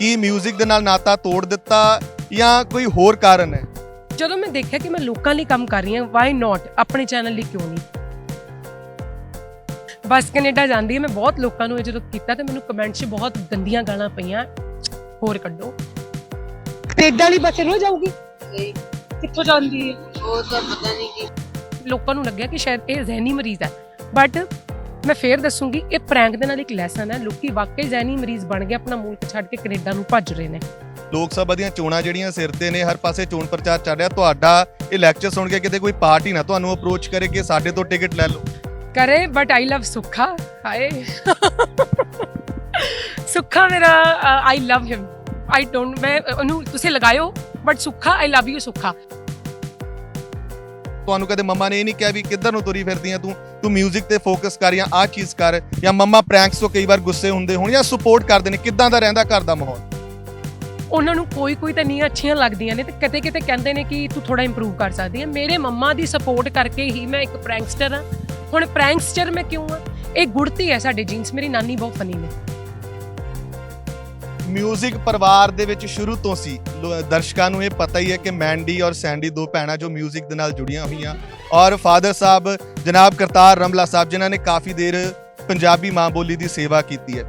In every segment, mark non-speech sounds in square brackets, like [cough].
ਕੀ 뮤직 ਦੇ ਨਾਲ ਨਾਤਾ ਤੋੜ ਦਿੱਤਾ ਜਾਂ ਕੋਈ ਹੋਰ ਕਾਰਨ ਹੈ? ਜਦੋਂ ਮੈਂ ਦੇਖਿਆ ਕਿ ਮੈਂ ਲੋਕਾਂ ਲਈ ਕੰਮ ਕਰ ਰਹੀ ਹਾਂ ਵਾਈ ਨਾਟ ਆਪਣੇ ਚੈਨਲ ਲਈ ਕਿਉਂ ਨਹੀਂ? ਬਸ ਕੈਨੇਡਾ ਜਾਂਦੀ ਹੈ ਮੈਂ ਬਹੁਤ ਲੋਕਾਂ ਨੂੰ ਇਹ ਜਦੋਂ ਕੀਤਾ ਤੇ ਮੈਨੂੰ ਕਮੈਂਟ 'ਚ ਬਹੁਤ ਗੰਦੀਆਂ ਗਾਲਾਂ ਪਈਆਂ। ਹੋਰ ਕੱਢੋ। ਕੈਨੇਡਾ ਵਾਲੀ ਬੱਸ ਰੋ ਜਾਊਗੀ? ਨਹੀਂ। ਕਿੱਥੋਂ ਜਾਂਦੀ ਹੈ? ਉਹ ਤਾਂ ਪਤਾ ਨਹੀਂ ਕਿ। ਲੋਕਾਂ ਨੂੰ ਲੱਗਿਆ ਕਿ ਸ਼ਾਇਦ ਇਹ ਜ਼ਹਿਨੀ ਮਰੀਜ਼ ਹੈ। ਬਟ ਮੈਂ ਫੇਰ ਦੱਸੂਗੀ ਇਹ ਪ੍ਰੈਂਕ ਦੇ ਨਾਲ ਇੱਕ ਲੈਸਨ ਹੈ। ਲੋਕੀ ਵਾਕਈ ਜ਼ਹਿਨੀ ਮਰੀਜ਼ ਬਣ ਕੇ ਆਪਣਾ ਮੁਲਕ ਛੱਡ ਕੇ ਕੈਨੇਡਾ ਨੂੰ ਭੱਜ ਰਹੇ ਨੇ। ਲੋਕ ਸਭਾ ਦੀਆਂ ਚੋਣਾਂ ਜਿਹੜੀਆਂ ਸਿਰ ਤੇ ਨੇ ਹਰ ਪਾਸੇ ਚੋਣ ਪ੍ਰਚਾਰ ਚੱਲ ਰਿਹਾ। ਤੁਹਾਡਾ ਇਹ ਲੈਕਚਰ ਸੁਣ ਕੇ ਕਿਤੇ ਕੋਈ ਪਾਰਟੀ ਨਾ ਤੁਹਾਨੂੰ ਅਪਰੋਚ ਕਰੇ ਕਿ ਸਾਡੇ ਤੋਂ ਟਿਕਟ ਲੈ ਲਓ। ਕਰੇ ਬਟ ਆਈ ਲਵ ਸੁੱਖਾ ਹਾਏ। ਸੁੱਖਾ ਮੇਰਾ I love him I don't ਮੈਂ ਉਹਨੂੰ ਤੁਸੀਂ ਲਗਾਇਓ but Sukha I love you Sukha ਤੁਹਾਨੂੰ ਕਦੇ ਮੰਮਾ ਨੇ ਇਹ ਨਹੀਂ ਕਿਹਾ ਵੀ ਕਿੱਧਰ ਨੂੰ ਤੁਰੀ ਫਿਰਦੀ ਆ ਤੂੰ? ਤੂੰ 뮤직 ਤੇ ਫੋਕਸ ਕਰ ਜਾਂ ਆਹ ਚੀਜ਼ ਕਰ, ਜਾਂ ਮੰਮਾ ਪ੍ਰੈਂਕਸ ਤੋਂ ਕਈ ਵਾਰ ਗੁੱਸੇ ਹੁੰਦੇ ਹੋਣ ਜਾਂ ਸਪੋਰਟ ਕਰਦੇ ਨੇ, ਕਿੱਦਾਂ ਦਾ ਰਹਿੰਦਾ ਘਰ ਦਾ ਮਾਹੌਲ? ਉਹਨਾਂ ਨੂੰ ਕੋਈ ਕੋਈ ਤਾਂ ਨਹੀਂ ਅੱਛੀਆਂ ਲੱਗਦੀਆਂ ਨੇ ਤੇ ਕਿਤੇ ਕਿਤੇ ਕਹਿੰਦੇ ਨੇ ਕਿ ਤੂੰ ਥੋੜਾ ਇੰਪਰੂਵ ਕਰ ਸਕਦੀ ਹੈ ਮੇਰੇ ਮੰਮਾ ਦੀ ਸਪੋਰਟ ਕਰਕੇ ਹੀ ਮੈਂ ਇੱਕ ਪ੍ਰੈਂਕਸਟਰ ਹਾਂ। ਹੁਣ ਪ੍ਰੈਂਕਸਟਰ ਮੈਂ ਕਿਉਂ ਆ? ਇਹ ਗੁੜਤੀ ਹੈ ਸਾਡੇ ਜੀਨਸ ਮੇਰੀ ਨਾਨੀ ਬਹੁਤ ਫਨੀ ਨੇ। ਮਿਊਜ਼ਿਕ ਪਰਿਵਾਰ ਦੇ ਵਿੱਚ ਸ਼ੁਰੂ ਤੋਂ ਸੀ। ਦਰਸ਼ਕਾਂ ਨੂੰ ਇਹ ਪਤਾ ਹੀ ਹੈ ਕਿ ਮੈਂਡੀ ਔਰ ਸੈਂਡੀ ਦੋ ਭੈਣਾਂ ਜੋ ਮਿਊਜ਼ਿਕ ਦੇ ਨਾਲ ਜੁੜੀਆਂ ਹੋਈਆਂ। ਔਰ ਫਾਦਰ ਸਾਹਿਬ, ਜਨਾਬ ਕਰਤਾਰ ਰਮਲਾ ਸਾਹਿਬ, ਜਿਨ੍ਹਾਂ ਨੇ ਕਾਫੀ ਦੇਰ ਪੰਜਾਬੀ ਮਾਂ ਬੋਲੀ ਦੀ ਸੇਵਾ ਕੀਤੀ ਹੈ।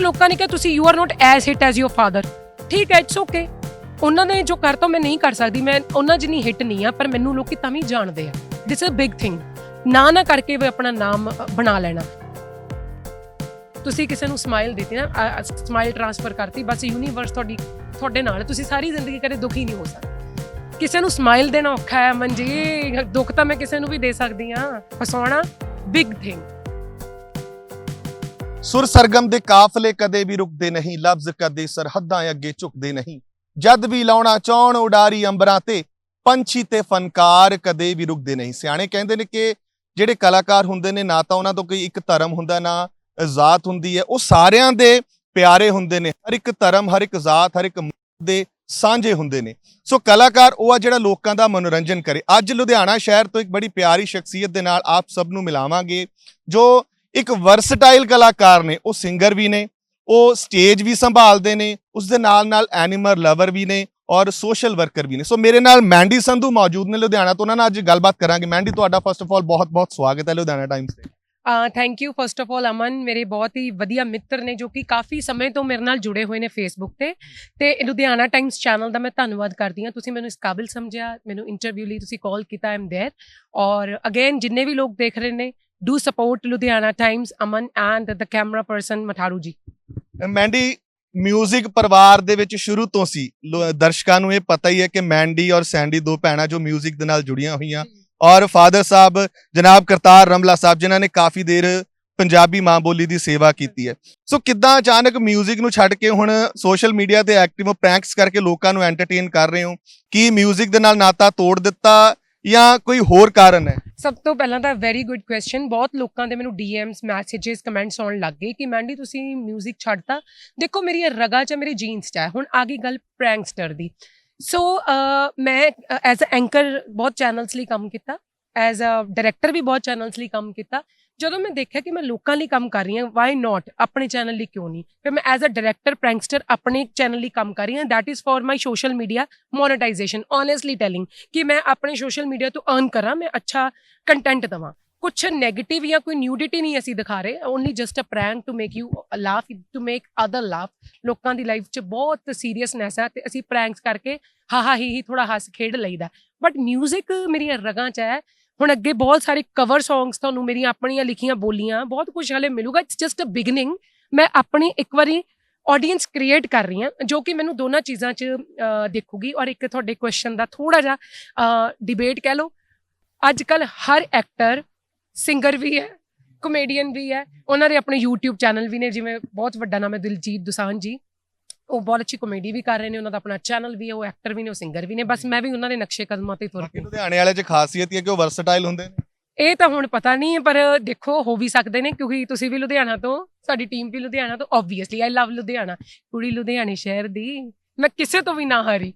ਲੋਕਾਂ ਨੇ ਕਿਹਾ, ਤੁਸੀਂ you are not as hit as your father ਠੀਕ ਹੈ ਇਟਸ ਓਕੇ ਉਹਨਾਂ ਨੇ ਜੋ ਕਰਤਾ ਮੈਂ ਨਹੀਂ ਕਰ ਸਕਦੀ, ਮੈਂ ਉਹਨਾਂ ਜਿੰਨੀ ਹਿੱਟ ਨਹੀਂ ਆ, ਪਰ ਮੈਨੂੰ ਲੋਕੀ ਤਾਂ ਵੀ ਜਾਣਦੇ ਆ। This is a big thing ਨਾ ਨਾ ਕਰਕੇ ਵੀ ਆਪਣਾ ਨਾਮ ਬਣਾ ਲੈਣਾ। ਤੁਸੀਂ ਕਿਸੇ ਨੂੰ ਸਮਾਈਲ ਦਿੱਤੀ ਨਾ ਸਮਾਈਲ ਟ੍ਰਾਂਸਫਰ ਕਰਤੀ, ਬਸ ਯੂਨੀਵਰਸ ਤੁਹਾਡੀ, ਤੁਹਾਡੇ ਨਾਲ, ਤੁਸੀਂ ਸਾਰੀ ਜ਼ਿੰਦਗੀ ਕਦੇ ਦੁਖੀ ਨਹੀਂ ਹੋ ਸਕਦੇ। ਕਿਸੇ ਨੂੰ ਸਮਾਈਲ ਦੇਣਾ ਔਖਾ ਹੈ ਮਨਜੀ ਦੁੱਖ ਤਾਂ ਮੈਂ ਕਿਸੇ ਨੂੰ ਵੀ ਦੇ ਸਕਦੀ ਆ ਹਸਾਉਣਾ ਬਿਗ ਥਿੰਗ ਸੁਰ ਸਰਗਮ ਦੇ ਕਾਫਲੇ ਕਦੇ ਵੀ ਰੁਕਦੇ ਨਹੀਂ, ਲਫ਼ਜ਼ ਕਦੇ ਸਰਹੱਦਾਂ ਅੱਗੇ ਝੁਕਦੇ ਨਹੀਂ। ਜਦ ਵੀ ਲਾਉਣਾ ਚਾਹਣ, ਉਡਾਰੀ ਅੰਬਰਾਂ ਤੇ, ਪੰਛੀ ਤੇ ਫਨਕਾਰ ਕਦੇ ਵੀ ਰੁਕਦੇ ਨਹੀਂ। ਸਿਆਣੇ ਕਹਿੰਦੇ ਨੇ ਕਿ ਜਿਹੜੇ ਕਲਾਕਾਰ ਹੁੰਦੇ ਨੇ, ਨਾ ਤਾਂ ਉਹਨਾਂ ਤੋਂ ਕੋਈ ਇੱਕ ਧਰਮ ਹੁੰਦਾ, ਨਾ ਜ਼ਾਤ ਹੁੰਦੀ ਹੈ, ਉਹ ਸਾਰਿਆਂ ਦੇ ਪਿਆਰੇ ਹੁੰਦੇ ਨੇ, ਹਰ ਇੱਕ ਧਰਮ, ਹਰ ਇੱਕ ਜ਼ਾਤ, ਹਰ ਇੱਕ ਦੇ ਸਾਂਝੇ ਹੁੰਦੇ ਨੇ। ਸੋ ਕਲਾਕਾਰ ਉਹ ਆ ਜਿਹੜਾ ਲੋਕਾਂ ਦਾ ਮਨੋਰੰਜਨ ਕਰੇ। ਅੱਜ ਲੁਧਿਆਣਾ ਸ਼ਹਿਰ ਤੋਂ ਇੱਕ ਬੜੀ ਪਿਆਰੀ ਸ਼ਖਸੀਅਤ ਦੇ ਨਾਲ ਆਪ ਸਭ ਨੂੰ ਮਿਲਾਵਾਂਗੇ, ਜੋ ਇੱਕ ਵਰਸਟਾਈਲ ਕਲਾਕਾਰ ਨੇ, ਉਹ ਸਿੰਗਰ ਵੀ ਨੇ, ਉਹ ਸਟੇਜ ਵੀ ਸੰਭਾਲਦੇ ਨੇ ਉਸ ਦੇ ਨਾਲ ਨਾਲ ਐਨੀਮਲ ਲਵਰ ਵੀ ਨੇ ਔਰ ਸੋਸ਼ਲ ਵਰਕਰ ਵੀ ਨੇ। ਸੋ ਮੇਰੇ ਨਾਲ ਮੈਂਡੀ ਸੰਧੂ ਮੌਜੂਦ ਨੇ ਲੁਧਿਆਣਾ ਤੋਂ। ਉਹਨਾਂ ਨਾਲ ਅੱਜ ਗੱਲਬਾਤ ਕਰਾਂਗੇ। ਮੈਂਡੀ ਤੁਹਾਡਾ ਫਸਟ ਆਫ ਆਲ ਬਹੁਤ ਬਹੁਤ ਸਵਾਗਤ ਹੈ ਲੁਧਿਆਣਾ ਟਾਈਮਸ ਤੇ। Thank you first of all Aman, ਮੇਰੇ ਬਹੁਤ ਹੀ ਵਧੀਆ ਮਿੱਤਰ ਨੇ ਜੋ ਕਿ ਕਾਫੀ ਸਮੇਂ ਤੋਂ ਮੇਰੇ ਨਾਲ ਜੁੜੇ ਹੋਏ ਨੇ ਫੇਸਬੁੱਕ ਤੇ। ਤੇ ਲੁਧਿਆਣਾ ਟਾਈਮਸ ਚੈਨਲ ਦਾ ਮੈਂ ਧੰਨਵਾਦ ਕਰਦੀ ਹਾਂ। ਤੁਸੀਂ ਮੈਨੂੰ ਇਸ ਕਾਬਿਲ ਸਮਝਿਆ, ਮੈਨੂੰ ਇੰਟਰਵਿਊ ਲਈ ਤੁਸੀਂ ਕਾਲ ਕੀਤਾ ਆਮ देयर ਔਰ ਅਗੇਨ ਜਿੰਨੇ ਵੀ ਲੋਕ ਦੇਖ ਰਹੇ ਨੇ do support Ludhiana Times Aman and the camera person Mattharu ji. Mandy music ਪਰਿਵਾਰ ਦੇ ਵਿੱਚ ਸ਼ੁਰੂ ਤੋਂ ਸੀ। ਦਰਸ਼ਕਾਂ ਨੂੰ ਇਹ ਪਤਾ ਹੀ ਹੈ ਕਿ ਮੈਂਡੀ ਔਰ ਸੈਂਡੀ ਦੋ ਭੈਣਾਂ ਜੋ ਮਿਊਜ਼ਿਕ ਦੇ ਨਾਲ ਜੁੜੀਆਂ ਹੋਈਆਂ। ਔਰ ਫਾਦਰ ਸਾਹਿਬ, ਜਨਾਬ ਕਰਤਾਰ ਰਮਲਾ ਸਾਹਿਬ, ਜਿਨ੍ਹਾਂ ਨੇ ਕਾਫੀ ਦੇਰ ਪੰਜਾਬੀ ਮਾਂ ਬੋਲੀ ਦੀ ਸੇਵਾ ਕੀਤੀ ਹੈ। ਸੋ ਕਿੱਦਾਂ ਅਚਾਨਕ 뮤직 ਨੂੰ ਛੱਡ ਕੇ ਹੁਣ ਸੋਸ਼ਲ ਮੀਡੀਆ ਤੇ ਐਕਟਿਵ ਹੋ ਪ੍ਰੈਂਕਸ ਕਰਕੇ ਲੋਕਾਂ ਨੂੰ ਐਂਟਰਟੇਨ ਕਰ ਰਹੇ ਹੋ? ਕੀ 뮤직 ਦੇ ਨਾਲ ਨਾਤਾ ਤੋੜ ਦਿੱਤਾ ਜਾਂ ਕੋਈ ਹੋਰ ਕਾਰਨ ਹੈ? ਸਭ ਤੋਂ ਪਹਿਲਾਂ ਤਾਂ ਵੈਰੀ ਗੁੱਡ ਕੁਐਸਚਨ ਬਹੁਤ ਲੋਕਾਂ ਦੇ ਮੈਨੂੰ ਡੀਐਮਸ ਮੈਸੇजेस ਕਮੈਂਟਸ ਆਉਣ ਲੱਗ ਗਏ ਕਿ ਮੈਂਡੀ ਤੁਸੀਂ 뮤직 ਛੱਡਤਾ। ਦੇਖੋ ਮੇਰੀ ਰਗਾ ਚ ਮੇਰੇ ਜੀਨਸ ਚ ਹੈ ਹੁਣ ਆ ਗਈ ਗੱਲ ਪ੍ਰੈਂਕਸਟਰ ਦੀ। ਸੋ ਮੈਂ ਐਜ਼ ਅ ਐਂਕਰ ਬਹੁਤ ਚੈਨਲਸ ਲਈ ਕੰਮ ਕੀਤਾ ਐਜ਼ ਅ ਡਾਇਰੈਕਟਰ ਵੀ ਬਹੁਤ ਚੈਨਲਸ ਲਈ ਕੰਮ ਕੀਤਾ ਜਦੋਂ ਮੈਂ ਦੇਖਿਆ ਕਿ ਮੈਂ ਲੋਕਾਂ ਲਈ ਕੰਮ ਕਰ ਰਹੀ ਹਾਂ ਵਾਈ ਨਾਟ ਆਪਣੇ ਚੈਨਲ ਲਈ ਕਿਉਂ ਨਹੀਂ ਫਿਰ ਮੈਂ ਐਜ਼ ਅ ਡਾਇਰੈਕਟਰ ਪ੍ਰੈਂਕਸਟਰ ਆਪਣੇ ਚੈਨਲ ਲਈ ਕੰਮ ਕਰ ਰਹੀ ਹਾਂ that is for my social media monetization honestly telling ਕਿ ਮੈਂ ਆਪਣੇ ਸੋਸ਼ਲ ਮੀਡੀਆ ਤੋਂ ਅਰਨ ਕਰਾਂ ਮੈਂ ਅੱਛਾ ਕੰਟੈਂਟ ਦਵਾਂ ਕੁਛ ਨੈਗੇਟਿਵ ਜਾਂ ਕੋਈ ਨਿਊਡਿਟੀ ਨਹੀਂ ਅਸੀਂ ਦਿਖਾ ਰਹੇ only just a prank to make you laugh to make other laugh ਲੋਕਾਂ ਦੀ ਲਾਈਫ 'ਚ ਬਹੁਤ ਸੀਰੀਅਸਨੈਸ ਹੈ ਤੇ ਅਸੀਂ ਪ੍ਰੈਂਕਸ ਕਰਕੇ ਹਾ ਹਾ ਹੀ ਹੀ ਥੋੜਾ ਹੱਸ ਖੇਡ ਲਈਦਾ ਬਟ 뮤직 ਮੇਰੀਆਂ ਰਗਾਂ 'ਚ ਹੈ। ਹੁਣ ਅੱਗੇ ਬਹੁਤ ਸਾਰੇ ਕਵਰ ਸੌਂਗਸ ਤੁਹਾਨੂੰ ਮੇਰੀਆਂ ਆਪਣੀਆਂ ਲਿਖੀਆਂ ਬੋਲੀਆਂ, ਬਹੁਤ ਕੁਝ ਹਲੇ ਮਿਲੂਗਾ। ਇਟਸ ਜਸਟ ਅ ਬਿਗਨਿੰਗ ਮੈਂ ਆਪਣੀ ਇੱਕ ਵਾਰੀ ਆਡੀਅנס ਕ੍ਰੀਏਟ ਕਰ ਰਹੀ ਹਾਂ, ਜੋ ਕਿ ਮੈਨੂੰ ਦੋਨਾਂ ਚੀਜ਼ਾਂ 'ਚ ਦੇਖੂਗੀ ਔਰ ਇੱਕ ਤੁਹਾਡੇ ਕੁਐਸਚਨ ਦਾ ਥੋੜਾ ਜਿਹਾ ਡਿਬੇਟ ਕਹਿ ਲਓ। ਅੱਜ ਕੱਲ ਹਰ ਐਕਟਰ ਸਿੰਗਰ ਵੀ ਹੈ ਕਮੇਡੀਅਨ ਵੀ ਹੈ। ਉਹਨਾਂ ਦੇ ਆਪਣੇ YouTube ਚੈਨਲ ਵੀ ਨੇ ਜਿਵੇਂ ਬਹੁਤ ਵੱਡਾ ਨਾਮ ਹੈ ਦਿਲਜੀਤ ਦੁਸਾਂਝ ਜੀ। ਉਹ ਬਹੁਤ ਅੱਛੀ ਕਮੇਡੀ ਵੀ ਕਰ ਰਹੇ ਨੇ ਉਹਨਾਂ ਦਾ ਆਪਣਾ ਚੈਨਲ ਵੀ ਹੈ ਉਹ ਐਕਟਰ ਵੀ ਨੇ ਉਹ ਸਿੰਗਰ ਵੀ ਨੇ। ਬਸ ਮੈਂ ਵੀ ਉਹਨਾਂ ਦੇ ਨਕਸ਼ੇ ਕਦਮਾਂ ਤੇ ਤੁਰ ਬਾਕੀ ਪਈ। ਲੁਧਿਆਣੇ ਵਾਲੇ 'ਚ ਖਾਸੀਅਤ ਇਹ ਹੈ ਕਿ ਉਹ ਵਰਸਟਾਈਲ ਹੁੰਦੇ ਨੇ। ਇਹ ਤਾਂ ਹੁਣ ਪਤਾ ਨਹੀਂ ਹੈ ਪਰ ਦੇਖੋ ਹੋ ਵੀ ਸਕਦੇ ਨੇ ਕਿਉਂਕਿ ਤੁਸੀਂ ਵੀ ਲੁਧਿਆਣਾ ਤੋਂ ਸਾਡੀ ਟੀਮ ਵੀ ਲੁਧਿਆਣਾ ਤੋਂ ਆਬਵੀਅਸਲੀ ਆਈ ਲਵ ਲੁਧਿਆਣਾ। ਕੁੜੀ ਲੁਧਿਆਣੇ ਸ਼ਹਿਰ ਦੀ ਮੈਂ ਕਿਸੇ ਤੋਂ ਵੀ ਨਾ ਹਾਰੀ।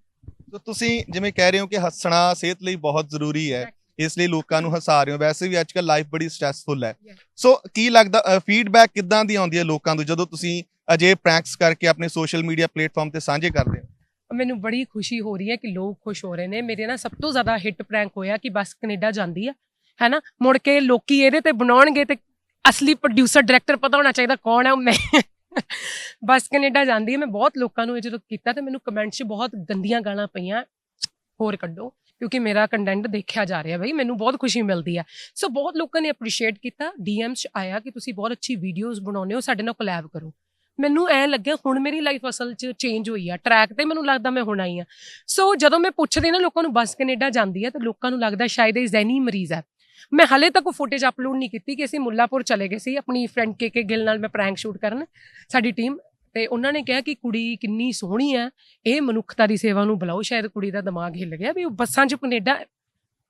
ਤੁਸੀਂ ਜਿਵੇਂ ਕਹਿ ਰਹੇ ਹੋ ਕਿ ਹੱਸਣਾ ਸਿਹਤ ਲਈ ਬਹੁਤ ਜ਼ਰੂਰੀ ਹੈ ਇਸ ਲਈ ਲੋਕਾਂ ਨੂੰ ਹਸਾ ਰਹੇ ਹੋ। ਵੈਸੇ ਵੀ ਅੱਜਕੱਲ ਲਾਈਫ ਬੜੀ ਸਟ੍ਰੈਸਫੁਲ ਹੈ. ਸੋ ਕੀ ਲੱਗਦਾ ਫੀਡਬੈਕ ਕਿੱਦਾਂ ਦੀ ਆਉਂਦੀ ਹੈ ਲੋਕਾਂ ਤੋਂ ਜਦੋਂ ਤੁਸੀਂ ਅਜੇ ਪ੍ਰੈਂਕਸ ਕਰਕੇ ਆਪਣੇ ਸੋਸ਼ਲ ਮੀਡੀਆ ਪਲੇਟਫਾਰਮ ਤੇ ਸਾਂਝੇ ਕਰਦੇ ਹੋ? ਮੈਨੂੰ ਬੜੀ ਖੁਸ਼ੀ ਹੋ ਰਹੀ ਹੈ ਕਿ ਲੋਕ ਖੁਸ਼ ਹੋ ਰਹੇ ਨੇ। ਮੇਰੇ ਨਾਲ ਸਭ ਤੋਂ ਜ਼ਿਆਦਾ ਹਿੱਟ ਪ੍ਰੈਂਕ ਹੋਇਆ ਕਿ ਬਸ ਕੈਨੇਡਾ ਜਾਂਦੀ ਆ ਹੈਨਾ ਮੁੜ ਕੇ ਲੋਕੀ ਇਹਦੇ ਤੇ ਬਣਾਉਣਗੇ ਤੇ ਅਸਲੀ ਪ੍ਰੋਡਿਊਸਰ ਡਾਇਰੈਕਟਰ ਪਤਾ ਹੋਣਾ ਚਾਹੀਦਾ ਕੌਣ ਹੈ ਉਹ ਮੈਂ [laughs] ਬਸ ਕੈਨੇਡਾ ਜਾਂਦੀ ਹੈ ਮੈਂ ਬਹੁਤ ਲੋਕਾਂ ਨੂੰ ਇਹ ਜਦੋਂ ਕੀਤਾ ਤੇ ਮੈਨੂੰ ਕਮੈਂਟਸ 'ਚ ਬਹੁਤ ਗੰਦੀਆਂ ਗਾਲਾਂ ਪਈਆਂ। ਹੋਰ ਕੱਢੋ। ਕਿਉਂਕਿ ਮੇਰਾ ਕੰਟੈਂਟ ਦੇਖਿਆ ਜਾ ਰਿਹਾ ਬਈ, ਮੈਨੂੰ ਬਹੁਤ ਖੁਸ਼ੀ ਮਿਲਦੀ ਹੈ ਸੋ ਬਹੁਤ ਲੋਕਾਂ ਨੇ ਅਪਰੀਸ਼ੀਏਟ ਕੀਤਾ ਡੀਐਮਸ 'ਚ ਆਇਆ ਕਿ ਤੁਸੀਂ ਬਹੁਤ ਅੱਛੀ ਵੀਡੀਓਜ਼ ਬਣਾਉਂਦੇ ਹੋ, ਸਾਡੇ ਨਾਲ ਕੋਲੈਬ ਕਰੋ। ਮੈਨੂੰ ਐ ਲੱਗਿਆ, ਹੁਣ ਮੇਰੀ ਲਾਈਫ ਅਸਲ 'ਚ ਚੇਂਜ ਹੋਈ ਆ। ਟਰੈਕ ਤੇ ਮੈਨੂੰ ਲੱਗਦਾ ਮੈਂ ਹੁਣ ਆਈ ਆ। ਸੋ ਜਦੋਂ ਮੈਂ ਪੁੱਛਦੀ ਨਾ, ਲੋਕਾਂ ਨੂੰ ਬੱਸ ਕੈਨੇਡਾ ਜਾਂਦੀ ਹੈ ਤਾਂ ਲੋਕਾਂ ਨੂੰ ਲੱਗਦਾ ਸ਼ਾਇਦ ਇਹ ਜ਼ੈਨੀ ਮਰੀਜ਼ ਹੈ ਮੈਂ ਹਲੇ ਤੱਕ ਉਹ ਫੁਟੇਜ ਅਪਲੋਡ ਨਹੀਂ ਕੀਤੀ ਕਿ ਅਸੀਂ ਮੁੱਲਾਪੁਰ ਚਲੇ ਗਏ ਸੀ, ਆਪਣੀ ਫਰੈਂਡ ਕੇ ਕੇ ਗਿੱਲ ਨਾਲ ਮੈਂ ਪ੍ਰੈਂਕ ਸ਼ੂਟ ਕਰਨ, ਸਾਡੀ ਟੀਮ ਤੇ ਉਹਨਾਂ ਨੇ ਕਿਹਾ ਕਿ ਕੁੜੀ ਕਿੰਨੀ ਸੋਹਣੀ ਹੈ, ਇਹ ਮਨੁੱਖਤਾ ਦੀ ਸੇਵਾ ਨੂੰ ਬੁਲਾਓ। ਸ਼ਾਇਦ ਕੁੜੀ ਦਾ ਦਿਮਾਗ ਹਿੱਲ ਗਿਆ ਵੀ ਉਹ ਬੱਸਾਂ 'ਚ Canada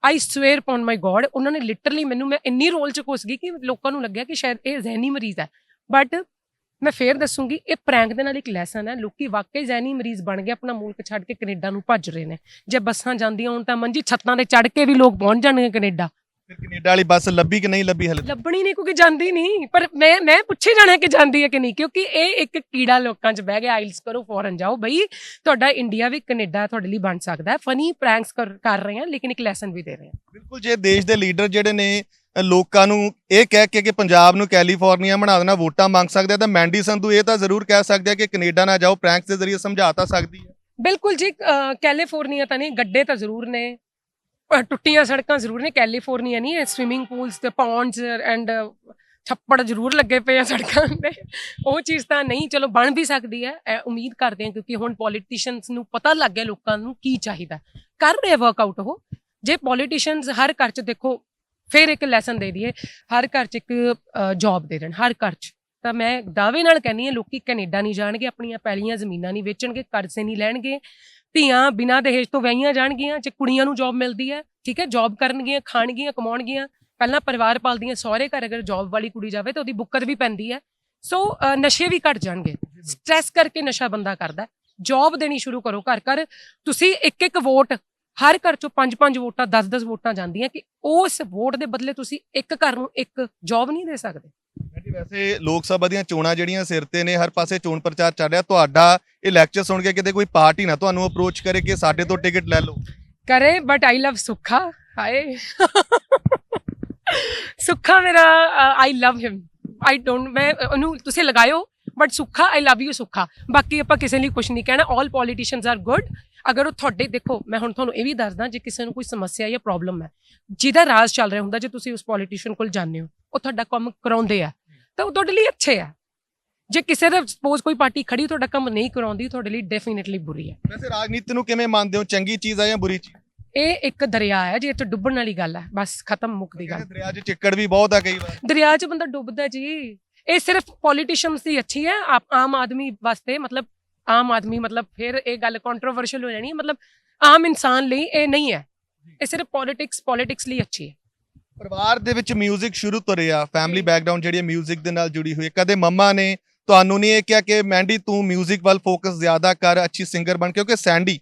I swear upon my God ਉਹਨਾਂ ਨੇ ਲਿਟਰਲੀ ਮੈਨੂੰ, ਮੈਂ ਇੰਨੀ ਰੋਲ 'ਚ ਘੁਸ ਗਈ ਕਿ ਲੋਕਾਂ ਨੂੰ ਲੱਗਿਆ ਕਿ ਸ਼ਾਇਦ ਇਹ ਜ਼ਹਿਨੀ ਮਰੀਜ਼ ਹੈ। ਬਟ ਮੈਂ ਫੇਰ ਦੱਸੂਗੀ, ਇਹ ਪ੍ਰੈਂਕ ਦੇ ਨਾਲ ਇੱਕ ਲੈਸਨ ਹੈ। ਲੋਕੀ ਵਾਕਈ ਜ਼ਹਿਨੀ ਮਰੀਜ਼ ਬਣ ਗਏ, ਆਪਣਾ ਮੁਲਕ ਛੱਡ ਕੇ ਕੈਨੇਡਾ ਨੂੰ ਭੱਜ ਰਹੇ ਨੇ। ਜੇ ਬੱਸਾਂ ਜਾਂਦੀਆਂ ਹੋਣ ਤਾਂ ਮੰਜੀ ਛੱਤਾਂ ਤੇ ਚੜ ਕੇ ਵੀ ਲੋਕ ਪਹੁੰਚ ਜਾਣਗੇ ਕੈਨੇਡਾ। ਫਿਰ ਕੈਨੇਡਾ ਵਾਲੀ ਬੱਸ ਲੱਭੀ ਕਿ ਨਹੀਂ ਲੱਭੀ ਹਲੇ ਲੱਭਣੀ ਨਹੀਂ ਕਿਉਂਕਿ ਜਾਂਦੀ ਨਹੀਂ ਪਰ ਮੈਂ ਮੈਂ ਪੁੱਛੇ ਜਾਣਾ ਕਿ ਜਾਂਦੀ ਹੈ ਕਿ ਨਹੀਂ ਕਿਉਂਕਿ ਇਹ ਇੱਕ ਕੀੜਾ ਲੋਕਾਂ 'ਚ ਬਹਿ ਗਿਆ ਆਈਲਸ ਕਰੋ ਫੋਰਨ ਜਾਓ ਬਈ ਤੁਹਾਡਾ ਇੰਡੀਆ ਵੀ ਕੈਨੇਡਾ ਤੁਹਾਡੇ ਲਈ ਬਣ ਸਕਦਾ ਹੈ ਫਨੀ ਪ੍ਰੈਂਕਸ ਕਰ ਰਹੇ ਹਾਂ ਲੇਕਿਨ ਇੱਕ ਲੈਸਨ ਵੀ ਦੇ ਰਹੇ ਹਾਂ। ਬਿਲਕੁਲ ਜੇ ਦੇਸ਼ ਦੇ ਲੀਡਰ ਜਿਹੜੇ ਨੇ ਲੋਕਾਂ ਨੂੰ ਇਹ ਕਹਿ ਕੇ ਕਿ ਪੰਜਾਬ ਨੂੰ ਕੈਲੀਫੋਰਨੀਆ ਬਣਾ ਦੇਣਾ ਵੋਟਾਂ ਮੰਗ ਸਕਦੇ ਆ ਤਾਂ ਮੈਂਡੀ ਸੰਧੂ ਇਹ ਤਾਂ ਜ਼ਰੂਰ ਕਹਿ ਸਕਦੇ ਆ ਕਿ ਕੈਨੇਡਾ ਨਾ ਜਾਓ ਪ੍ਰੈਂਕਸ ਦੇ ਜ਼ਰੀਏ ਸਮਝਾ ਤਾਂ ਸਕਦੀ ਹੈ। ਬਿਲਕੁਲ ਜੀ ਕੈਲੀਫੋਰਨੀਆ ਤਾਂ ਨਹੀਂ ਗੱਡੇ ਤਾਂ ਜ਼ਰੂਰ ਨੇ। ਟੁੱਟੀਆਂ ਸੜਕਾਂ ਜ਼ਰੂਰ ਨੇ, ਕੈਲੀਫੋਰਨੀਆ ਨਹੀਂ ਸਵਿਮਿੰਗ ਪੂਲਸ ਤੇ ਪੌਂਡਸ ਐਂਡ ਛੱਪੜ ਜ਼ਰੂਰ ਲੱਗੇ ਪਏ ਆ ਸੜਕਾਂ ਤੇ। ਉਹ ਚੀਜ਼ ਤਾਂ ਨਹੀਂ, ਚਲੋ ਬਣ ਵੀ ਸਕਦੀ ਹੈ। ਉਮੀਦ ਕਰਦੇ ਹਾਂ ਕਿਉਂਕਿ ਹੁਣ ਪੋਲੀਟੀਸ਼ੀਅਨਸ ਨੂੰ ਪਤਾ ਲੱਗ ਗਿਆ ਲੋਕਾਂ ਨੂੰ ਕੀ ਚਾਹੀਦਾ ਕਰ ਰਹੇ ਵਰਕਆਊਟ ਉਹ। ਜੇ ਪੋਲੀਟੀਸ਼ੀਅਨਸ ਹਰ ਘਰ 'ਚ ਦੇਖੋ, ਫਿਰ ਇੱਕ ਲੈਸਨ ਦੇ ਦਈਏ, ਹਰ ਘਰ 'ਚ ਇੱਕ ਜੌਬ ਦੇ ਦੇਣ, ਹਰ ਘਰ 'ਚ। ਤਾਂ ਮੈਂ ਦਾਅਵੇ ਨਾਲ ਕਹਿੰਦੀ ਹਾਂ, ਲੋਕੀ ਕੈਨੇਡਾ ਨਹੀਂ ਜਾਣਗੇ, ਆਪਣੀਆਂ ਪਹਿਲੀਆਂ ਜ਼ਮੀਨਾਂ ਨਹੀਂ ਵੇਚਣਗੇ, ਕਰਜ਼ੇ ਨਹੀਂ ਲੈਣਗੇ। ਧੀਆਂ ਬਿਨਾਂ ਦਹੇਜ ਤੋਂ ਵਹੀਆਂ ਜਾਣਗੀਆਂ, ਜੇ ਕੁੜੀਆਂ ਨੂੰ ਜੌਬ ਮਿਲਦੀ ਹੈ, ਠੀਕ ਹੈ ਜੌਬ ਕਰਨਗੀਆਂ, ਖਾਣਗੀਆਂ, ਕਮਾਉਣਗੀਆਂ, ਪਹਿਲਾਂ ਪਰਿਵਾਰ ਪਾਲਦੀਆਂ ਸਹੁਰੇ ਘਰ ਅਗਰ ਜੌਬ ਵਾਲੀ ਕੁੜੀ ਜਾਵੇ ਤਾਂ ਉਹਦੀ ਬੁੱਕਰ ਵੀ ਪੈਂਦੀ ਹੈ। ਸੋ ਨਸ਼ੇ ਵੀ ਘਟ ਜਾਣਗੇ। ਸਟ੍ਰੈਸ ਕਰਕੇ ਨਸ਼ਾ ਬੰਦਾ ਕਰਦਾ ਜੌਬ ਦੇਣੀ ਸ਼ੁਰੂ ਕਰੋ ਘਰ ਘਰ। ਤੁਸੀਂ ਇੱਕ ਇੱਕ ਵੋਟ ਹਰ ਘਰ ਚੋਂ ਪੰਜ ਪੰਜ ਵੋਟਾਂ 10 10 ਵੋਟਾਂ ਜਾਂਦੀਆਂ ਕਿ ਉਸ ਵੋਟ ਦੇ ਬਦਲੇ ਤੁਸੀਂ ਇੱਕ ਘਰ ਨੂੰ ਇੱਕ ਜੌਬ ਨਹੀਂ ਦੇ ਸਕਦੇ। ਵੈਸੇ ਲੋਕ ਸਭਾ ਦੀਆਂ ਚੋਣਾਂ ਜਿਹੜੀਆਂ ਸਿਰ ਤੇ ਨੇ, ਹਰ ਪਾਸੇ ਚੋਣ ਪ੍ਰਚਾਰ ਚੱਲ ਰਿਹਾ। ਤੁਹਾਡਾ ਇਹ ਲੈਕਚਰ ਸੁਣ ਕੇ ਕਿਤੇ ਕੋਈ ਪਾਰਟੀ ਨਾ ਤੁਹਾਨੂੰ ਅਪਰੋਚ ਕਰੇ ਕਿ ਸਾਡੇ ਤੋਂ ਟਿਕਟ ਲੈ ਲਓ। ਕਰੇ ਬਟ ਆਈ ਲਵ ਸੁੱਖਾ ਹਾਏ। ਸੁੱਖਾ ਮੇਰਾ I love him I don't ਮੈਂ ਉਹਨੂੰ ਤੁਸੀਂ ਲਗਾਇਓ but Sukha I love you Sukha ਬਾਕੀ ਆਪਾਂ ਕਿਸੇ ਲਈ ਕੁਝ ਨਹੀਂ ਕਹਿਣਾ। 올 ਪੋਲੀਟੀਸ਼ੀਅਨਸ ਆਰ ਗੁੱਡ ਅਗਰ ਉਹ ਤੁਹਾਡੇ, ਦੇਖੋ, ਮੈਂ ਹੁਣ ਤੁਹਾਨੂੰ ਇਹ ਵੀ ਦੱਸਦਾ, ਜੇ ਕਿਸੇ ਨੂੰ ਕੋਈ ਸਮੱਸਿਆ ਜਾਂ ਪ੍ਰੋਬਲਮ ਹੈ, ਜਿਹਦਾ ਰਾਜ ਚੱਲ ਰਿਹਾ ਹੁੰਦਾ, ਜੇ ਤੁਸੀਂ ਉਸ ਪੋਲੀਟੀਸ਼ੀਅਨ ਕੋਲ ਜਾਂਦੇ ਹੋ, ਉਹ ਤੁਹਾਡਾ ਕੰਮ ਕਰਾਉਂਦੇ ਆ। ਤਾਂ ਉਹ ਤੁਹਾਡੇ ਲਈ ਅੱਛੇ ਆ। ਜੇ ਕਿਸੇ ਦਾ ਸਪੋਜ਼ ਕੋਈ ਪਾਰਟੀ ਖੜੀ ਤੁਹਾਡਾ ਕੰਮ ਨਹੀਂ ਕਰਾਉਂਦੀ ਤੁਹਾਡੇ ਲਈ ਡੈਫੀਨਿਟਲੀ ਬੁਰੀ ਹੈ ਵੈਸੇ ਰਾਜਨੀਤੀ ਨੂੰ ਕਿਵੇਂ ਮੰਨਦੇ ਹੋ? ਚੰਗੀ ਚੀਜ਼ ਆ ਜਾਂ ਬੁਰੀ ਚੀਜ਼? ਇਹ ਇੱਕ ਦਰਿਆ ਹੈ ਜੇ ਇੱਥੇ ਡੁੱਬਣ ਵਾਲੀ ਗੱਲ ਹੈ ਬਸ ਖਤਮ ਮੁੱਕਦੀ ਗੱਲ। ਕਹਿੰਦੇ ਦਰਿਆ 'ਚ ਚਿੱਕੜ ਵੀ ਬਹੁਤ ਆ ਕਈ ਵਾਰ। ਦਰਿਆ 'ਚ ਬੰਦਾ ਡੁੱਬਦਾ ਜੀ। ਇਹ ਸਿਰਫ ਪੋਲੀਟੀਸ਼ੀਅਨਸ ਦੀ ਅੱਛੀ ਹੈ ਆਮ ਆਦਮੀ ਵਾਸਤੇ ਮਤਲਬ ਆਮ ਆਦਮੀ ਮਤਲਬ ਫਿਰ ਇਹ ਗੱਲ ਕੰਟਰੋਵਰਸ਼ੀਅਲ ਹੋ ਜਾਣੀ ਹੈ ਮਤਲਬ ਆਮ ਇਨਸਾਨ ਲਈ ਇਹ ਨਹੀਂ ਹੈ ਇਹ ਸਿਰਫ ਪੋਲਿਟਿਕਸ ਪੋਲਿਟਿਕਸ ਲਈ ਅੱਛੀ ਹੈ ਪਰਿਵਾਰ ਦੇ ਵਿੱਚ 뮤직 ਸ਼ੁਰੂ ਤੋਂ ਰਿਹਾ ਫੈਮਿਲੀ ਬੈਕਗ੍ਰਾਉਂਡ ਜਿਹੜੀ ਹੈ 뮤직 ਦੇ ਨਾਲ ਜੁੜੀ ਹੋਈ ਹੈ ਕਦੇ ਮੰਮਾ ਨੇ ਤੁਹਾਨੂੰ ਨਹੀਂ ਇਹ ਕਿਹਾ ਕਿ ਮੈਂਡੀ ਤੂੰ 뮤직 ਵੱਲ ਫੋਕਸ ਜ਼ਿਆਦਾ ਕਰ ਅੱਛੀ ਸਿੰਗਰ ਬਣ ਕਿਉਂਕਿ ਸੈਂਡੀ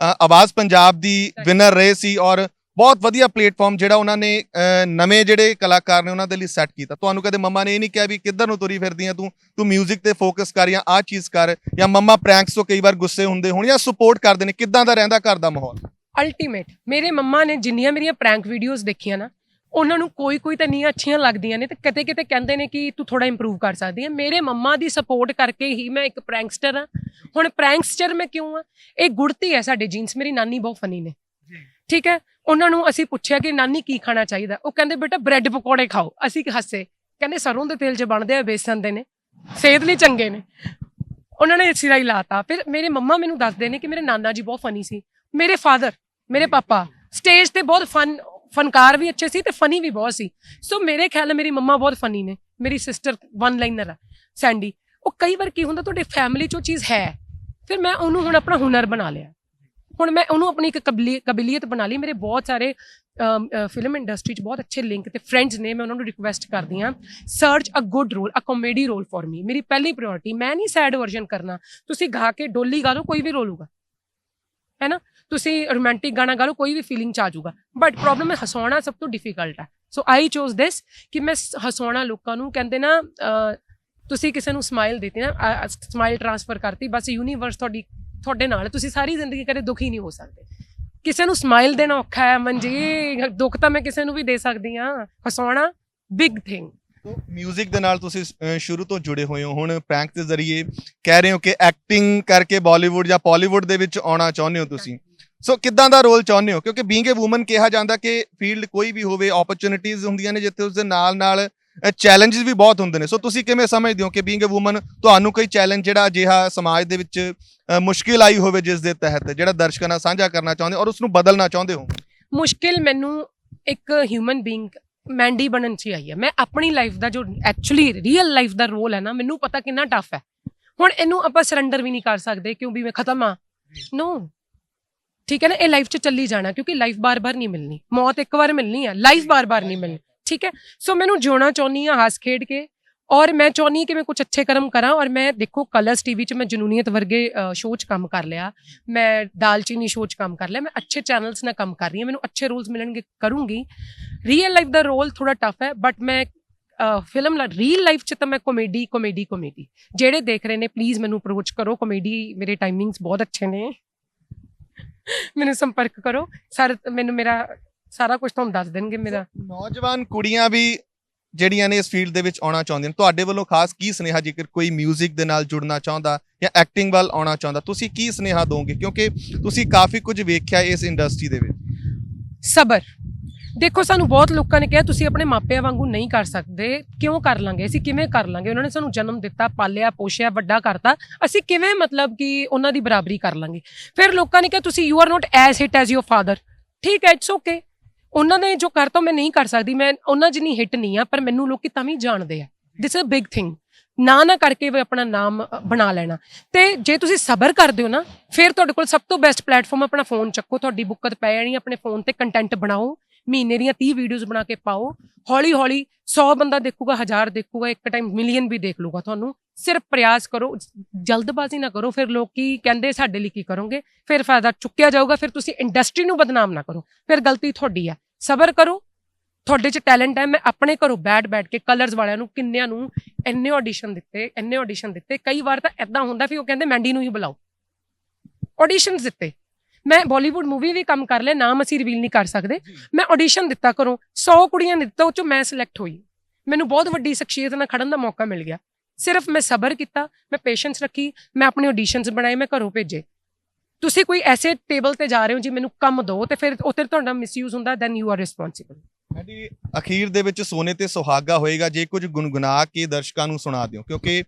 ਅ, ਆਵਾਜ਼ ਪੰਜਾਬ ਦੀ ਵਿਨਰ ਰਹੇ ਸੀ ਔਰ ਬਹੁਤ ਵਧੀਆ ਪਲੇਟਫਾਰਮ ਜਿਹੜਾ ਉਹਨਾਂ ਨੇ ਅ, ਨਵੇਂ ਜਿਹੜੇ ਕਲਾਕਾਰ ਨੇ ਉਹਨਾਂ ਦੇ ਲਈ ਸੈੱਟ ਕੀਤਾ ਤੁਹਾਨੂੰ ਕਦੇ ਮੰਮਾ ਨੇ ਇਹ ਨਹੀਂ ਕਿਹਾ ਵੀ ਕਿੱਧਰ ਨੂੰ ਤੁਰੀ ਫਿਰਦੀ ਆ ਤੂੰ ਤੂੰ 뮤직 ਤੇ ਫੋਕਸ ਕਰ ਜਾਂ ਆਹ ਚੀਜ਼ ਕਰ ਜਾਂ ਮੰਮਾ ਪ੍ਰੈਂਕਸ ਤੋਂ ਕਈ ਵਾਰ ਗੁੱਸੇ ਹੁੰਦੇ ਹੋਣ ਜਾਂ ਸਪੋਰਟ ਕਰਦੇ ਨੇ ਕਿੱਦਾਂ ਦਾ ਰਹਿੰਦਾ ਘਰ ਦਾ ਮਾਹੌਲ ਅਲਟੀਮੇਟ ਮੇਰੇ ਮੰਮਾ ਨੇ ਜਿੰਨੀਆਂ ਮੇਰੀਆਂ ਪ੍ਰੈਂਕ ਵੀਡੀਓਜ਼ ਦੇਖੀਆਂ ਨਾ ਉਹਨਾਂ ਨੂੰ ਕੋਈ ਕੋਈ ਤਾਂ ਨਹੀਂ ਅੱਛੀਆਂ ਲੱਗਦੀਆਂ ਨੇ ਤੇ ਕਿਤੇ ਕਿਤੇ ਕਹਿੰਦੇ ਨੇ ਕਿ ਤੂੰ ਥੋੜਾ ਇੰਪਰੂਵ ਕਰ ਸਕਦੀ ਹੈ। ਮੇਰੇ ਮੰਮਾ ਦੀ ਸਪੋਰਟ ਕਰਕੇ ਹੀ ਮੈਂ ਇੱਕ ਪ੍ਰੈਂਕਸਟਰ ਹਾਂ। ਹੁਣ ਪ੍ਰੈਂਕਸਟਰ ਮੈਂ ਕਿਉਂ ਆ ਇਹ ਗੁੜਤੀ ਹੈ ਸਾਡੇ ਜੀਨਸ ਮੇਰੀ ਨਾਨੀ ਬਹੁਤ ਫਨੀ ਨੇ। ਠੀਕ ਹੈ? ਉਹਨਾਂ ਨੂੰ ਅਸੀਂ ਪੁੱਛਿਆ ਕਿ ਨਾਨੀ ਕੀ ਖਾਣਾ ਚਾਹੀਦਾ? ਉਹ ਕਹਿੰਦੇ ਬੇਟਾ ਬ੍ਰੈਡ ਪਕੌੜੇ ਖਾਓ। ਅਸੀਂ ਹੱਸੇ। ਕਹਿੰਦੇ ਸਰੋਂ ਦੇ ਤੇਲ 'ਚ ਬਣਦੇ ਆ ਬੇਸਨ ਦੇ ਨੇ। ਸਿਹਤ ਲਈ ਚੰਗੇ ਨੇ। ਉਹਨਾਂ ਨੇ ਸਿਰਾ ਹੀ ਲਾਤਾ। ਫਿਰ ਮੇਰੇ ਮੰਮਾ ਮੈਨੂੰ ਦੱਸਦੇ ਨੇ ਕਿ ਮੇਰੇ ਨਾਨਾ ਜੀ ਬਹੁਤ ਫਨੀ ਸੀ। ਮੇਰੇ ਫਾਦਰ ਮੇਰੇ ਪਾਪਾ ਸਟੇਜ ਤੇ ਬਹੁਤ ਫਨ ਫਨਕਾਰ ਵੀ ਅੱਛੇ ਸੀ ਤੇ ਫਨੀ ਵੀ ਬਹੁਤ ਸੀ। ਸੋ ਮੇਰੇ ਖਿਆਲ ਨਾਲ ਮੇਰੀ ਮੰਮਾ ਬਹੁਤ ਫਨੀ ਨੇ। ਮੇਰੀ ਸਿਸਟਰ ਵਨ ਲਾਈਨਰ ਆ ਸੈਂਡੀ ਉਹ ਕਈ ਵਾਰ ਕੀ ਹੁੰਦਾ, ਤੁਹਾਡੇ ਫੈਮਿਲੀ 'ਚ ਉਹ ਚੀਜ਼ ਹੈ, ਫਿਰ ਮੈਂ ਉਹਨੂੰ ਹੁਣ ਆਪਣਾ ਹੁਨਰ ਬਣਾ ਲਿਆ। ਹੁਣ ਮੈਂ ਉਹਨੂੰ ਆਪਣੀ ਇੱਕ ਕਬਲੀ- ਕਬੀਲੀਅਤ ਬਣਾ ਲਈ। ਮੇਰੇ ਬਹੁਤ ਸਾਰੇ ਫਿਲਮ ਇੰਡਸਟਰੀ 'ਚ ਬਹੁਤ ਅੱਛੇ ਲਿੰਕ ਤੇ ਫਰੈਂਡਸ ਨੇ, ਮੈਂ ਉਹਨਾਂ ਨੂੰ ਰਿਕੁਐਸਟ ਕਰਦੀ ਹਾਂ। Search a good role a comedy role for me ਮੇਰੀ ਪਹਿਲੀ ਪ੍ਰਾਇੋਰਟੀ ਮੈਂ ਨਹੀਂ ਸੈਡ ਵਰਜ਼ਨ ਕਰਨਾ। ਤੁਸੀਂ ਗਾ ਕੇ ਡੋਲੀ ਗਾ ਲਓ ਕੋਈ ਵੀ ਰੋਲ ਹੋਊਗਾ। ਹੈ ਨਾ? ਤੁਸੀਂ ਰੋਮਾਂਟਿਕ ਗਾਣਾ ਗਾ ਲਓ, ਕੋਈ ਵੀ ਫੀਲਿੰਗ ਚ ਆ ਜਾਊਗਾ। ਬਟ ਪ੍ਰੋਬਲਮ ਹੈ ਹਸਾਉਣਾ ਸਭ ਤੋਂ ਡਿਫਿਕਲਟ ਹੈ। ਸੋ ਆਈ ਚੋਜ਼ ਦਿਸ ਕਿ ਮੈਂ ਹਸਾਉਣਾ ਲੋਕਾਂ ਨੂੰ, ਕਹਿੰਦੇ ਨਾ ਤੁਸੀਂ ਕਿਸੇ ਨੂੰ ਸਮਾਈਲ ਦਿੱਤੀ ਨਾ ਸਮਾਈਲ ਟ੍ਰਾਂਸਫਰ ਕਰਤੀ, ਬਸ ਯੂਨੀਵਰਸ ਤੁਹਾਡੀ, ਤੁਹਾਡੇ ਨਾਲ ਤੁਸੀਂ ਸਾਰੀ ਜ਼ਿੰਦਗੀ ਕਦੇ ਦੁਖੀ ਨਹੀਂ ਹੋ ਸਕਦੇ। ਕਿਸੇ ਨੂੰ ਸਮਾਈਲ ਦੇਣਾ ਔਖਾ ਹੈ ਮੰਜੀ ਦੁੱਖ ਤਾਂ ਮੈਂ ਕਿਸੇ ਨੂੰ ਵੀ ਦੇ ਸਕਦੀ ਹਾਂ। ਹਸਾਉਣਾ ਬਿਗ ਥਿੰਗ ਮਿਊਜ਼ਿਕ ਦੇ ਨਾਲ ਤੁਸੀਂ ਸ਼ੁਰੂ ਤੋਂ ਜੁੜੇ ਹੋਏ ਹੋ। ਹੁਣ ਪ੍ਰੈਂਕ ਦੇ ਜ਼ਰੀਏ ਕਹਿ ਰਹੇ ਹੋ ਕਿ ਐਕਟਿੰਗ ਕਰਕੇ ਬਾਲੀਵੁੱਡ ਜਾਂ ਪਾਲੀਵੁੱਡ ਦੇ ਵਿੱਚ ਆਉਣਾ ਚਾਹੁੰਦੇ ਹੋ ਤੁਸੀਂ? ਸੋ ਕਿੱਦਾਂ ਦਾ ਰੋਲ ਚਾਹੁੰਦੇ ਹੋ? ਕਿਉਂਕਿ ਬੀਇੰਗ ਅ ਔਮਨ ਕਿਹਾ ਜਾਂਦਾ ਕਿ ਫੀਲਡ ਕੋਈ ਵੀ ਹੋਵੇ ਓਪਰਚ्युनिटीज ਹੁੰਦੀਆਂ ਨੇ ਜਿੱਥੇ ਉਸ ਦੇ ਨਾਲ ਨਾਲ ਚੈਲੰਜਸ ਵੀ ਬਹੁਤ ਹੁੰਦੇ ਨੇ। ਸੋ ਤੁਸੀਂ ਕਿਵੇਂ ਸਮਝਦੇ ਹੋ ਕਿ ਬੀਇੰਗ ਅ ਔਮਨ ਤੁਹਾਨੂੰ ਕੋਈ ਚੈਲੰਜ ਜਿਹੜਾ ਅਜਿਹਾ ਸਮਾਜ ਦੇ ਵਿੱਚ ਮੁਸ਼ਕਿਲ ਆਈ ਹੋਵੇ ਜਿਸ ਦੇ ਤਹਿਤ ਜਿਹੜਾ ਦਰਸ਼ਕਾਂ ਨਾਲ ਸਾਂਝਾ ਕਰਨਾ ਚਾਹੁੰਦੇ ਔਰ ਉਸ ਨੂੰ ਬਦਲਣਾ ਚਾਹੁੰਦੇ ਹੋ? ਮੁਸ਼ਕਿਲ ਮੈਨੂੰ ਇੱਕ ਹਿਊਮਨ ਬੀਇੰਗ ਮੈਂਡੀ ਬਣਨ ਚ ਆਈ ਹੈ ਮੈਂ ਆਪਣੀ ਲਾਈਫ ਦਾ ਜੋ ਐਕਚੁਅਲੀ ਰੀਅਲ ਲਾਈਫ ਦਾ ਰੋਲ ਹੈ ਨਾ ਮੈਨੂੰ ਪਤਾ ਕਿੰਨਾ ਟਫ ਹੈ। ਹੁਣ ਇਹਨੂੰ ਆਪਾਂ ਸਰੈਂਡਰ ਵੀ ਨਹੀਂ ਕਰ ਸਕਦੇ ਕਿਉਂ ਵੀ ਮੈਂ ਖਤਮ ਆ ਨੋ ਠੀਕ ਹੈ ਨਾ, ਇਹ ਲਾਈਫ ਚ ਚੱਲੀ ਜਾਣਾ, ਕਿਉਂਕਿ ਲਾਈਫ ਬਾਰ-ਬਾਰ ਨਹੀਂ ਮਿਲਣੀ। ਮੌਤ ਇੱਕ ਵਾਰ ਮਿਲਣੀ ਹੈ ਲਾਈਫ ਬਾਰ-ਬਾਰ ਨਹੀਂ ਮਿਲਣੀ, ਠੀਕ ਹੈ? ਸੋ ਮੈਨੂੰ ਜਿਉਣਾ ਚਾਹੁੰਦੀ ਹਾਂ, ਹਾਸ ਖੇਡ ਕੇ, ਔਰ ਮੈਂ ਚਾਹੁੰਦੀ ਹਾਂ ਕਿ ਮੈਂ ਕੁਝ ਅੱਛੇ ਕਰਮ ਕਰਾਂ, ਔਰ ਮੈਂ ਦੇਖੋ ਕਲਰਸ ਟੀਵੀ ਚ ਮੈਂ ਜਨੂਨੀਅਤ ਵਰਗੇ ਸ਼ੋਅ ਚ ਕੰਮ ਕਰ ਲਿਆ। ਮੈਂ ਦਾਲਚੀਨੀ ਸ਼ੋਅ 'ਚ ਕੰਮ ਕਰ ਲਿਆ। ਮੈਂ ਅੱਛੇ ਚੈਨਲਸ ਨਾਲ ਕੰਮ ਕਰ ਰਹੀ ਹਾਂ। ਮੈਨੂੰ ਅੱਛੇ ਰੋਲਸ ਮਿਲਣਗੇ, ਕਰੂੰਗੀ। ਰੀਅਲ ਲਾਈਫ ਦਾ ਰੋਲ ਥੋੜਾ ਟਫ ਹੈ ਬਟ ਮੈਂ ਫਿਲਮ ਰੀਅਲ ਲਾਈਫ 'ਚ ਤਾਂ ਮੈਂ ਕਾਮੇਡੀ ਕਾਮੇਡੀ ਕਾਮੇਡੀ ਜਿਹੜੇ ਦੇਖ ਰਹੇ ਨੇ ਪਲੀਜ਼ ਮੈਨੂੰ ਅਪਰੋਚ ਕਰੋ। ਕਾਮੇਡੀ ਮੇਰੇ ਟਾਈਮਿੰਗਸ ਬਹੁਤ ਅੱਛੇ ਨੇ। ਮੈਨੂੰ ਸੰਪਰਕ ਕਰੋ। ਸਰ ਮੈਨੂੰ ਮੇਰਾ ਸਾਰਾ ਕੁਝ ਤੁਹਾਨੂੰ ਦੱਸ ਦੇਣਗੇ ਮੇਰਾ। ਨੌਜਵਾਨ ਕੁੜੀਆਂ ਵੀ ਜਿਹੜੀਆਂ ਨੇ ਇਸ ਫੀਲਡ ਦੇ ਵਿੱਚ ਆਉਣਾ ਚਾਹੁੰਦੀਆਂ ਨੇ ਤੁਹਾਡੇ ਵੱਲੋਂ ਖਾਸ ਕੀ ਸੁਨੇਹਾ ਜੇਕਰ ਕੋਈ 뮤직 ਦੇ ਨਾਲ ਜੁੜਨਾ ਚਾਹੁੰਦਾ ਜਾਂ ਐਕਟਿੰਗ ਵੱਲ ਆਉਣਾ ਚਾਹੁੰਦਾ ਤੁਸੀਂ ਕੀ ਸੁਨੇਹਾ ਦੋਗੇ? ਕਿਉਂਕਿ ਤੁਸੀਂ ਕਾਫੀ ਕੁਝ ਵੇਖਿਆ ਇਸ ਇੰਡਸਟਰੀ ਦੇ ਵਿੱਚ। ਸਬਰ। ਦੇਖੋ, ਸਾਨੂੰ ਬਹੁਤ ਲੋਕਾਂ ਨੇ ਕਿਹਾ, ਤੁਸੀਂ ਆਪਣੇ ਮਾਪਿਆਂ ਵਾਂਗੂ ਨਹੀਂ ਕਰ ਸਕਦੇ। ਕਿਉਂ ਕਰ ਲਾਂਗੇ? ਅਸੀਂ ਕਿਵੇਂ ਕਰ ਲਾਂਗੇ? ਉਹਨਾਂ ਨੇ ਸਾਨੂੰ ਜਨਮ ਦਿੱਤਾ, ਪਾਲਿਆ, ਪੋਸ਼ਿਆ, ਵੱਡਾ ਕਰਤਾ। ਅਸੀਂ ਕਿਵੇਂ ਮਤਲਬ ਕਿ ਉਹਨਾਂ ਦੀ ਬਰਾਬਰੀ ਕਰ ਲਾਂਗੇ? ਫਿਰ ਲੋਕਾਂ ਨੇ ਕਿਹਾ, ਤੁਸੀਂ you are not as hit as your father ਠੀਕ ਹੈ ਇਟਸ ਓਕੇ ਉਹਨਾਂ ਨੇ ਜੋ ਕਰਤਾ ਮੈਂ ਨਹੀਂ ਕਰ ਸਕਦੀ, ਮੈਂ ਉਹਨਾਂ ਜਿੰਨੀ ਹਿੱਟ ਨਹੀਂ ਆ, ਪਰ ਮੈਨੂੰ ਲੋਕੀ ਤਾਂ ਵੀ ਜਾਣਦੇ ਆ। This is a big thing ਨਾ ਨਾ ਕਰਕੇ ਵੀ ਆਪਣਾ ਨਾਮ ਬਣਾ ਲੈਣਾ। ਤੇ ਜੇ ਤੁਸੀਂ ਸਬਰ ਕਰਦੇ ਹੋ ਨਾ, ਫਿਰ ਤੁਹਾਡੇ ਕੋਲ ਸਭ ਤੋਂ ਬੈਸਟ ਪਲੇਟਫਾਰਮ ਆਪਣਾ ਫੋਨ ਚੱਕੋ। ਤੁਹਾਡੀ ਬੁੱਕਤ ਪੈ ਜਾਣੀ, ਆਪਣੇ ਫੋਨ ਤੇ ਕੰਟੈਂਟ ਬਣਾਓ। ਮਹੀਨੇ ਦੀਆਂ 30 ਵੀਡੀਓਜ਼ ਬਣਾ ਕੇ ਪਾਓ। ਹੌਲੀ ਹੌਲੀ 100 ਬੰਦਾ ਦੇਖੂਗਾ 1000 ਦੇਖੂਗਾ, ਇੱਕ ਟਾਈਮ ਮਿਲੀਅਨ ਵੀ ਦੇਖ ਲੂਗਾ ਤੁਹਾਨੂੰ। ਸਿਰਫ ਪ੍ਰਯਾਸ ਕਰੋ, ਜਲਦਬਾਜ਼ੀ ਨਾ ਕਰੋ, ਫਿਰ ਲੋਕ ਕੀ ਕਹਿੰਦੇ ਸਾਡੇ ਲਈ ਕੀ ਕਰੋਗੇ? ਫਿਰ ਫਾਇਦਾ ਚੁੱਕਿਆ ਜਾਊਗਾ, ਫਿਰ ਤੁਸੀਂ ਇੰਡਸਟਰੀ ਨੂੰ ਬਦਨਾਮ ਨਾ ਕਰੋ। ਫਿਰ ਗਲਤੀ ਤੁਹਾਡੀ ਹੈ ਸਬਰ ਕਰੋ। ਤੁਹਾਡੇ 'ਚ ਟੈਲੈਂਟ ਹੈ, ਮੈਂ ਆਪਣੇ ਘਰੋਂ ਬੈਠ ਬੈਠ ਕੇ ਕਲਰਸ ਵਾਲਿਆਂ ਨੂੰ, ਕਿੰਨਿਆਂ ਨੂੰ ਇੰਨੇ ਆਡੀਸ਼ਨ ਦਿੱਤੇ, ਇੰਨੇ ਆਡੀਸ਼ਨ ਦਿੱਤੇ। ਕਈ ਵਾਰ ਤਾਂ ਐਦਾਂ ਹੁੰਦਾ ਫਿਰ ਉਹ ਕਹਿੰਦੇ ਮੈਂਡੀ ਨੂੰ ਹੀ ਬੁਲਾਓ। ਆਡੀਸ਼ਨਸ ਦਿੱਤੇ। ਮੈਂ ਬਾਲੀਵੁੱਡ ਮੂਵੀ ਵੀ ਕੰਮ ਕਰ ਲਿਆ ਨਾਮ ਅਸੀਂ ਰਿਵੀਲ ਨਹੀਂ ਕਰ ਸਕਦੇ। ਮੈਂ ਆਡੀਸ਼ਨ ਦਿੱਤਾ ਕਰੋ 100 ਕੁੜੀਆਂ ਨੇ ਦਿੱਤਾ ਉਹ ਚੋਂ ਮੈਂ ਸਿਲੈਕਟ ਹੋਈ। ਮੈਨੂੰ ਬਹੁਤ ਵੱਡੀ ਸ਼ਖਸੀਅਤ ਨਾਲ ਖੜਨ ਦਾ ਮੌਕਾ ਮਿਲ ਗਿਆ। ਸਿਰਫ ਮੈਂ ਸਬਰ ਕੀਤਾ ਮੈਂ ਪੇਸ਼ੈਂਸ ਰੱਖੀ ਮੈਂ ਆਪਣੇ ਆਡੀਸ਼ਨਸ ਬਣਾਏ ਮੈਂ ਘਰੋਂ ਭੇਜੇ। ਤੁਸੀਂ ਕੋਈ ਐਸੇ ਟੇਬਲ ਤੇ ਜਾ ਰਹੇ ਹੋ ਜੀ ਮੈਨੂੰ ਕੰਮ ਦਿਓ ਤੇ ਫਿਰ ਉੱਥੇ ਤੁਹਾਡਾ ਮਿਸਯੂਜ਼ ਹੁੰਦਾ ਦੈਨ ਯੂ ਆਰ ਰਿਸਪੌਂਸਿਬਲ ਸਾਡੀ ਅਖੀਰ ਦੇ ਵਿੱਚ ਸੋਨੇ ਤੇ ਸੁਹਾਗਾ ਹੋਏਗਾ ਜੇ ਕੁਝ ਗੁੰਗੁਨਾ ਕੇ ਦਰਸ਼ਕਾਂ ਨੂੰ ਸੁਣਾ ਦਿਓ ਕਿਉਂਕਿ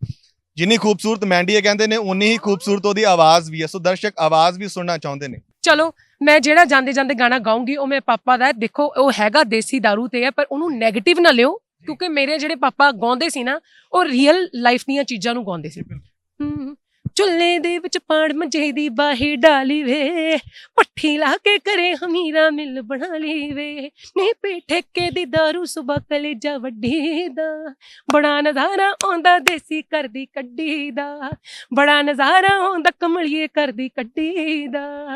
ਜਿੰਨੀ ਖੂਬਸੂਰਤ ਮੈਂਡੀ ਹੈ ਕਹਿੰਦੇ ਨੇ ਉਨੀ ਹੀ ਖੂਬਸੂਰਤ ਉਹਦੀ ਆਵਾਜ਼ ਵੀ ਹੈ। ਸੋ ਦਰਸ਼ਕ ਆਵਾਜ਼ ਵੀ ਸੁਣਨਾ ਚਾਹੁੰਦੇ ਨੇ। ਚਲੋ ਮੈਂ ਜਿਹੜਾ ਜਾਂਦੇ ਜਾਂਦੇ ਗਾਣਾ ਗਾਉਂਗੀ ਉਹ ਮੇਰੇ ਪਾਪਾ ਦਾ ਦੇਖੋ ਉਹ ਹੈਗਾ ਦੇਸੀ दारू ਤੇ ਹੈ ਪਰ ਉਹਨੂੰ ਨੈਗੇਟਿਵ ਨਾ ਲਿਓ ਕਿਉਂਕਿ ਮੇਰੇ ਜਿਹੜੇ ਪਾਪਾ ਗਾਉਂਦੇ ਸੀ ਨਾ ਉਹ ਰੀਅਲ ਲਾਈਫ ਦੀਆਂ ਚੀਜ਼ਾਂ ਨੂੰ ਗਾਉਂਦੇ ਸੀ ਹਮ, ਹਮ। ਚੁੱਲ੍ਹੇ ਦੇ ਵਿੱਚ ਪਾੜ ਮੰਜੇ ਦੀ ਬਾਹੀ ਡਾਲੀ ਵੇ। ਪੱਠੀ ਲਾ ਕੇ ਕਰੇ ਹਮੀਰਾ ਮਿਲ ਬਣਾ ਲਈ ਵੇ। ਨੀ ਪੀ ਠੇਕੇ ਦੀ दारू ਸੁਬਾ ਕਲੇਜਾ ਵੱਡੀ ਦਾ। ਬੜਾ ਨਜ਼ਾਰਾ ਆਉਂਦਾ ਦੇਸੀ ਕਰਦੀ ਕੱਢੀ ਦਾ। ਬੜਾ ਨਜ਼ਾਰਾ ਆਉਂਦਾ ਕਮਲੀਏ ਕਰਦੀ ਕੱਢੀ ਦਾ।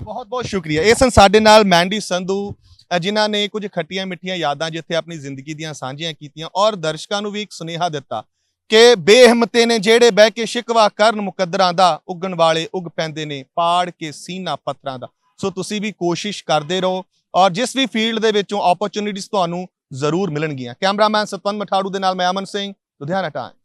ਬਹੁਤ ਬਹੁਤ ਸ਼ੁਕਰੀਆ। ਇਹ ਸਨ ਸਾਡੇ ਨਾਲ ਮੈਂਡੀ ਸੰਧੂ ਅ, ਜਿਨ੍ਹਾਂ ਨੇ ਕੁਝ ਖੱਟੀਆਂ ਮਿੱਠੀਆਂ ਯਾਦਾਂ ਜਿੱਥੇ ਆਪਣੀ ਜ਼ਿੰਦਗੀ ਦੀਆਂ ਸਾਂਝੀਆਂ ਕੀਤੀਆਂ ਔਰ ਦਰਸ਼ਕਾਂ ਨੂੰ ਵੀ ਇੱਕ ਸੁਨੇਹਾ ਦਿੱਤਾ। ਕਿ ਬੇਹਮਤੇ ਨੇ ਜਿਹੜੇ ਬਹਿ ਕੇ ਸ਼ਿਕਵਾ ਕਰਨ ਮੁਕੱਦਰਾਂ ਦਾ ਉੱਗਣ ਵਾਲੇ ਉੱਗ ਪੈਂਦੇ ਨੇ, ਪਾੜ ਕੇ ਸੀਨਾ ਪੱਤਰਾਂ ਦਾ। ਸੋ ਤੁਸੀਂ ਵੀ ਕੋਸ਼ਿਸ਼ ਕਰਦੇ ਰਹੋ ਔਰ ਜਿਸ ਵੀ ਫੀਲਡ ਦੇ ਵਿੱਚੋਂ ਓਪਰਚੁਨਿਟੀਆਂ ਤੁਹਾਨੂੰ ਜ਼ਰੂਰ ਮਿਲਣਗੀਆਂ। ਕੈਮਰਾਮੈਨ ਸਤਵੰਤ ਮਠਾੜੂ ਦੇ ਨਾਲ ਮੈਂ ਅਮਨ ਸਿੰਘ, ਲੁਧਿਆਣਾ ਟਾਈਮ